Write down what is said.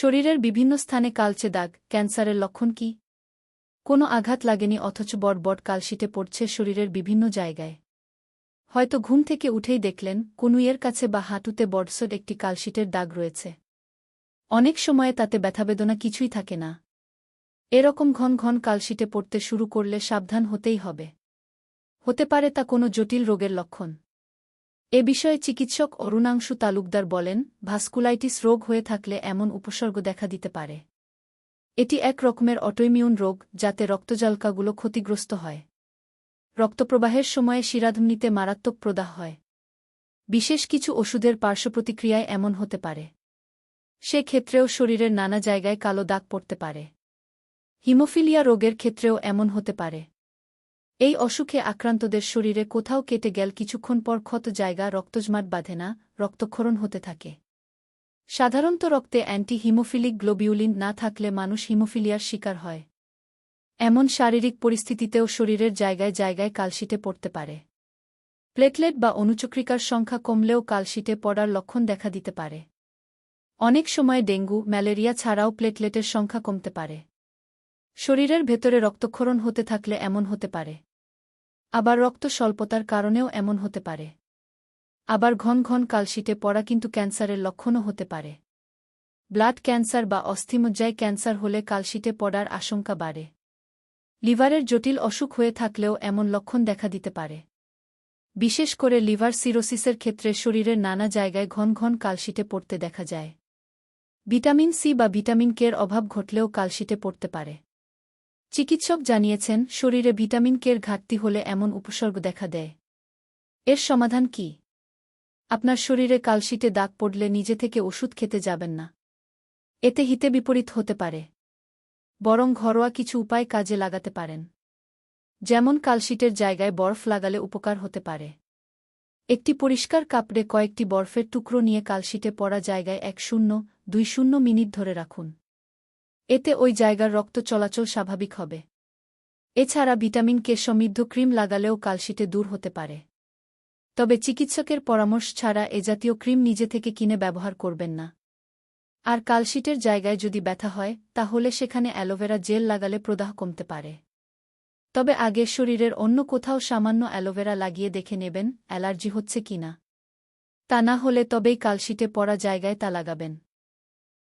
শরীরের বিভিন্ন স্থানে কালচে দাগ, ক্যান্সারের লক্ষণ কি? কোনো আঘাত লাগেনি অথচ বট বট কালশিটে পড়ছে শরীরের বিভিন্ন জায়গায়। হয়তো ঘুম থেকে উঠেই দেখলেন, কনুইয়ের কাছে বা হাঁটুতে বডসড একটি কালশিটের দাগ রয়েছে। অনেক সময়ে তাতে ব্যথাবেদনা কিছুই থাকে না। এরকম ঘন ঘন কালশিটে পড়তে শুরু করলে সাবধান হতেই হবে। হতে পারে তা কোনো জটিল রোগের লক্ষণ। এ বিষয়ে চিকিৎসক অরুণাংশু তালুকদার বলেন, ভাস্কুলাইটিস রোগ হয়ে থাকলে এমন উপসর্গ দেখা দিতে পারে। এটি এক রকমের অটোইমিউন রোগ, যাতে রক্তজালকাগুলো ক্ষতিগ্রস্ত হয়। রক্তপ্রবাহের সময়ে শিরাধমনিতে মারাত্মক প্রদাহ হয়। বিশেষ কিছু ওষুধের পার্শ্বপ্রতিক্রিয়ায় এমন হতে পারে। সে ক্ষেত্রেও শরীরের নানা জায়গায় কালো দাগ পড়তে পারে। হিমোফিলিয়া রোগের ক্ষেত্রেও এমন হতে পারে। এই অসুখে আক্রান্তদের শরীরে কোথাও কেটে গেল কিছুক্ষণ পর ক্ষত জায়গা, রক্তজমাট বাঁধে না, রক্তক্ষরণ হতে থাকে। সাধারণত রক্তে অ্যান্টি হিমোফিলিক গ্লোবিউলিন না থাকলে মানুষ হিমোফিলিয়ার শিকার হয়। এমন শারীরিক পরিস্থিতিতেও শরীরের জায়গায় জায়গায় কালশিটে পড়তে পারে। প্লেটলেট বা অনুচক্রিকার সংখ্যা কমলেও কালশিটে পড়ার লক্ষণ দেখা দিতে পারে। অনেক সময় ডেঙ্গু, ম্যালেরিয়া ছাড়াও প্লেটলেটের সংখ্যা কমতে পারে। শরীরের ভেতরে রক্তক্ষরণ হতে থাকলে এমন হতে পারে। আবার রক্ত স্বল্পতার কারণেও এমন হতে পারে। আবার ঘন ঘন কালশিটে পড়া কিন্তু ক্যান্সারের লক্ষণও হতে পারে। ব্লাড ক্যান্সার বা অস্থিমজ্জায় ক্যান্সার হলে কালশিটে পড়ার আশঙ্কা বাড়ে। লিভারের জটিল অসুখ হয়ে থাকলেও এমন লক্ষণ দেখা দিতে পারে। বিশেষ করে লিভার সিরোসিসের ক্ষেত্রে শরীরের নানা জায়গায় ঘন ঘন কালশিটে পড়তে দেখা যায়। ভিটামিন সি বা ভিটামিন কের অভাব ঘটলেও কালশিটে পড়তে পারে। চিকিৎসক জানিয়েছেন, শরীরে ভিটামিন কের ঘাটতি হলে এমন উপসর্গ দেখা দেয়। এর সমাধান কি? আপনার শরীরে কালশিটে দাগ পড়লে নিজে থেকে ওষুধ খেতে যাবেন না। এতে হিতে বিপরীত হতে পারে। বরং ঘরোয়া কিছু উপায় কাজে লাগাতে পারেন। যেমন কালশিটের জায়গায় বরফ লাগালে উপকার হতে পারে। একটি পরিষ্কার কাপড়ে কয়েকটি বরফের টুকরো নিয়ে কালশিটে পড়া জায়গায় এক শূন্য, দুই শূন্য মিনিট ধরে রাখুন। এতে ওই জায়গার রক্ত চলাচল স্বাভাবিক হবে। এছাড়া ভিটামিন কে সমৃদ্ধ ক্রিম লাগালেও কালশিটে দূর হতে পারে। তবে চিকিৎসকের পরামর্শ ছাড়া এ জাতীয় ক্রিম নিজে থেকে কিনে ব্যবহার করবেন না। আর কালশিটের জায়গায় যদি ব্যথা হয়, তাহলে সেখানে অ্যালোভেরা জেল লাগালে প্রদাহ কমতে পারে। তবে আগে শরীরের অন্য কোথাও সামান্য অ্যালোভেরা লাগিয়ে দেখে নেবেন অ্যালার্জি হচ্ছে কিনা। তা না হলে তবেই কালশিটে পড়া জায়গায় তা লাগাবেন।